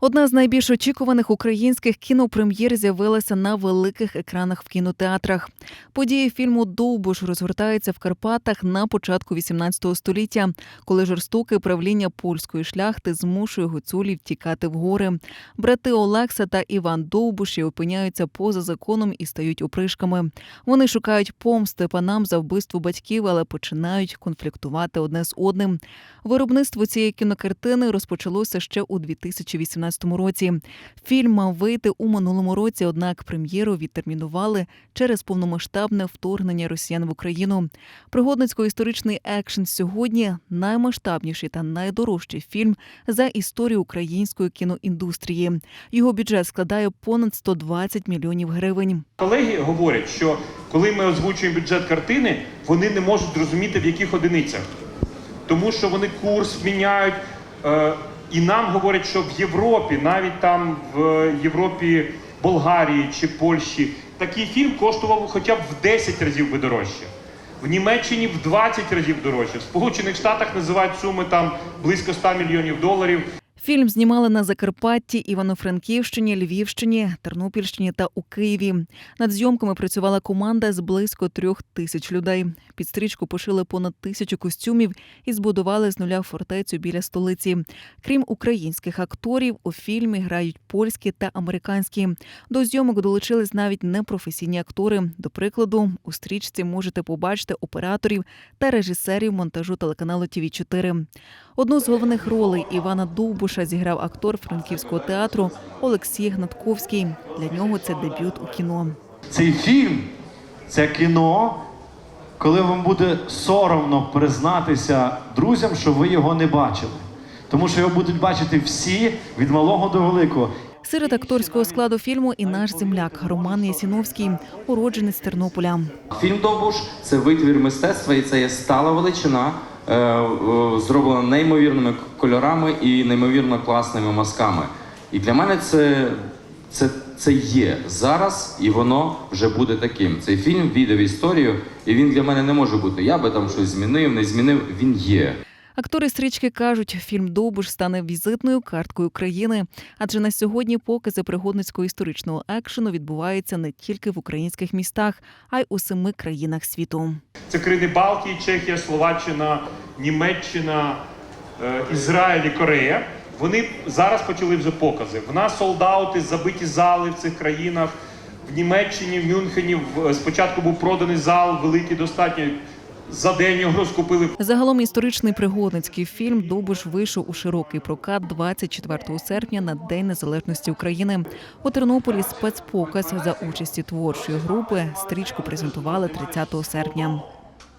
Одна з найбільш очікуваних українських кінопрем'єр з'явилася на великих екранах в кінотеатрах. Події фільму Довбуш розгортаються в Карпатах на початку 18 століття, коли жорстоке правління польської шляхти змушує гуцулів тікати в гори. Брати Олекса та Іван Довбуші опиняються поза законом і стають опришками. Вони шукають помсти панам за вбивство батьків, але починають конфліктувати одне з одним. Виробництво цієї кінокартини розпочалося ще у 2018 році. Фільм мав вийти у минулому році, однак прем'єру відтермінували через повномасштабне вторгнення росіян в Україну. Пригодницько-історичний екшен сьогодні наймасштабніший та найдорожчий фільм за історію української кіноіндустрії. Його бюджет складає понад 120 мільйонів гривень. Колеги говорять, що коли ми озвучуємо бюджет картини, вони не можуть зрозуміти в яких одиницях. Тому що вони курс міняють. Е, і нам говорять, що в Європі, навіть там в Європі, Болгарії чи Польщі, такий фільм коштував хоча б в 10 разів би дорожче. В Німеччині в 20 разів дорожче. В Сполучених Штатах називають суми там близько 100 мільйонів доларів. Фільм знімали на Закарпатті, Івано-Франківщині, Львівщині, Тернопільщині та у Києві. Над зйомками працювала команда з близько трьох тисяч людей. Під стрічку пошили понад тисячу костюмів і збудували з нуля фортецю біля столиці. Крім українських акторів, у фільмі грають польські та американські. До зйомок долучились навіть непрофесійні актори. До прикладу, у стрічці можете побачити операторів та режисерів монтажу телеканалу ТВ 4 Одну з головних ролей Івана Довбуша зіграв актор франківського театру Олексій Гнатковський. Для нього це дебют у кіно. Цей фільм це кіно, коли вам буде соромно признатися друзям, що ви його не бачили. Тому що його будуть бачити всі від малого до великого. Серед акторського складу фільму і наш земляк Роман Ясіновський, уродженець Тернополя. Фільм Довбуш це витвір мистецтва, і це є стала величина, зроблена неймовірними кольорами і неймовірно класними мазками. І для мене це, це, це є зараз, і воно вже буде таким. Цей фільм війде в історію, і він для мене не може бути. Я би там щось змінив, не змінив. Він є. Актори стрічки кажуть, фільм Довбуш стане візитною карткою країни, адже на сьогодні покази пригодницького історичного екшену відбуваються не тільки в українських містах, а й у семи країнах світу. Це країни Балтії, Чехія, Словаччина, Німеччина, е, Ізраїль і Корея. Вони зараз почали вже покази. В нас солдаути, забиті зали в цих країнах. В Німеччині, в Мюнхені в- спочатку був проданий зал, великий достатньо. За день його розкупили. Загалом історичний пригодницький фільм Довбуш вийшов у широкий прокат 24 серпня на День Незалежності України. У Тернополі спецпоказ за участі творчої групи стрічку презентували 30 серпня.